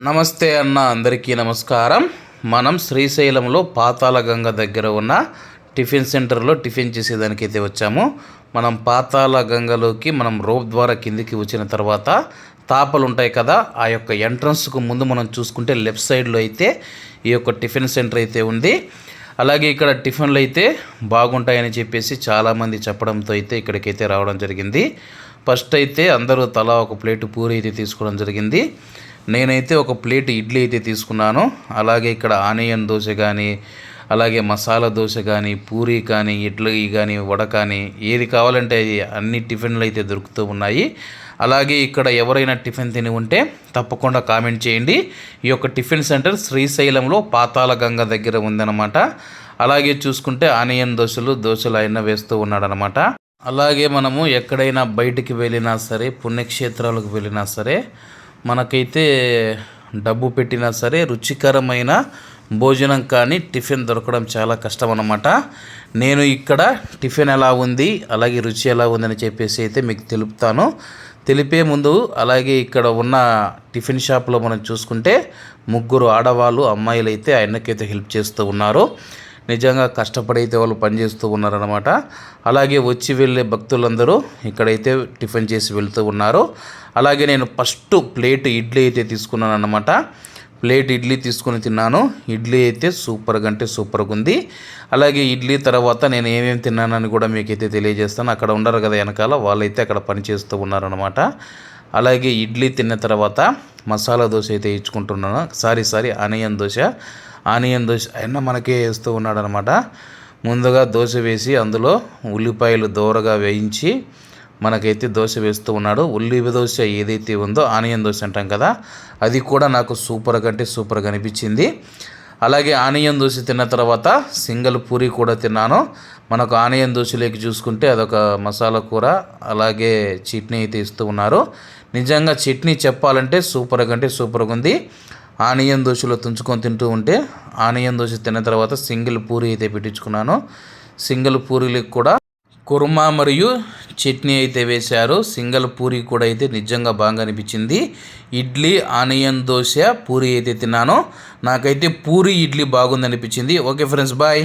నమస్తే అన్న అందరికీ నమస్కారం. మనం శ్రీశైలంలో పాతాళ గంగ దగ్గర ఉన్న టిఫిన్ సెంటర్లో టిఫిన్ చేసేదానికి అయితే వచ్చాము. మనం పాతాళ గంగలోకి మనం రోప్ ద్వారా కిందికి వచ్చిన తర్వాత తాపలు ఉంటాయి కదా ఆ యొక్క ఎంట్రన్స్కు ముందు మనం చూసుకుంటే లెఫ్ట్ సైడ్లో అయితే ఈ యొక్క టిఫిన్ సెంటర్ అయితే ఉంది. అలాగే ఇక్కడ టిఫిన్లు అయితే బాగుంటాయని చెప్పేసి చాలామంది చెప్పడంతో అయితే ఇక్కడికైతే రావడం జరిగింది. ఫస్ట్ అయితే అందరూ తలా ఒక ప్లేట్ పూరి అయితే తీసుకోవడం జరిగింది. నేనైతే ఒక ప్లేట్ ఇడ్లీ అయితే తీసుకున్నాను. అలాగే ఇక్కడ ఆనియన్ దోశ కానీ అలాగే మసాలా దోశ కానీ పూరీ కానీ ఇడ్లీ కానీ వడ కానీ ఏది కావాలంటే అది అన్ని టిఫిన్లు అయితే దొరుకుతూ ఉన్నాయి. అలాగే ఇక్కడ ఎవరైనా టిఫిన్ తిని ఉంటే తప్పకుండా కామెంట్ చేయండి. ఈ యొక్క టిఫిన్ సెంటర్ శ్రీశైలంలో పాతాల గంగ దగ్గర ఉందన్నమాట. అలాగే చూసుకుంటే ఆనియన్ దోశలు దోశలు అయినా వేస్తూ ఉన్నాడనమాట అలాగే మనము ఎక్కడైనా బయటికి వెళ్ళినా సరే పుణ్యక్షేత్రాలకు వెళ్ళినా సరే మనకైతే డబ్బు పెట్టినా సరే రుచికరమైన భోజనం కానీ టిఫిన్ దొరకడం చాలా కష్టం అన్నమాట నేను ఇక్కడ టిఫిన్ ఎలా ఉంది అలాగే రుచి ఎలా ఉందని చెప్పేసి అయితే మీకు తెలుపుతాను. తెలిపే ముందు అలాగే ఇక్కడ ఉన్న టిఫిన్ షాప్లో మనం చూసుకుంటే ముగ్గురు ఆడవాళ్ళు అమ్మాయిలు అయితే ఆయనకైతే హెల్ప్ చేస్తూ ఉన్నారు. నిజంగా కష్టపడి అయితే వాళ్ళు పనిచేస్తూ ఉన్నారనమాట అలాగే వచ్చి వెళ్ళే భక్తులందరూ ఇక్కడైతే టిఫిన్ చేసి వెళ్తూ ఉన్నారు. అలాగే నేను ఫస్ట్ ప్లేట్ ఇడ్లీ అయితే తీసుకున్నాను అనమాట ప్లేట్ ఇడ్లీ తీసుకొని తిన్నాను. ఇడ్లీ అయితే సూపర్గా అంటే సూపర్గా ఉంది. అలాగే ఇడ్లీ తర్వాత నేను ఏమేమి తిన్నానని కూడా మీకైతే తెలియజేస్తాను. అక్కడ ఉండరు కదా వెనకాల వాళ్ళైతే అక్కడ పని చేస్తూ ఉన్నారనమాట అలాగే ఇడ్లీ తిన్న తర్వాత మసాలా దోశ అయితే ఇచ్చుకుంటున్నాను. Sorry sorry onion dosa. Onion dosa అయినా మనకే వేస్తూ ఉన్నాడనమాట ముందుగా దోశ వేసి అందులో ఉల్లిపాయలు దోరగా వేయించి మనకైతే దోశ వేస్తూ ఉన్నాడు. ఉల్లివ దోశ ఏదైతే ఉందో ఆనియన్ దోశ అంటాం కదా అది కూడా నాకు సూపర్గా అంటే సూపర్గా అనిపించింది. అలాగే ఆనియన్ దోశ తిన్న తర్వాత సింగల్ పూరి కూడా తిన్నాను. మనకు ఆనియన్ దోశలోకి చూసుకుంటే అదొక మసాలా కూర అలాగే చట్నీ అయితే ఇస్తూ ఉన్నారు. నిజంగా చట్నీ చెప్పాలంటే సూపర్గా అంటే సూపర్గా ఉంది. ఆనియన్ దోశలో తుంచుకొని తింటూ ఉంటే ఆనియన్ దోశ తిన్న తర్వాత సింగిల్ పూరి అయితే పెట్టించుకున్నాను. సింగిల్ పూరీలకు కూడా కుర్మా మరియు చట్నీ అయితే వేశారు సింగల్ పూరి కూడా అయితే నిజంగా బాగా అనిపించింది. ఇడ్లీ ఆనియన్ దోశ పూరి అయితే తిన్నాను. నాకైతే పూరి ఇడ్లీ బాగుంది అనిపించింది. Okay friends bye.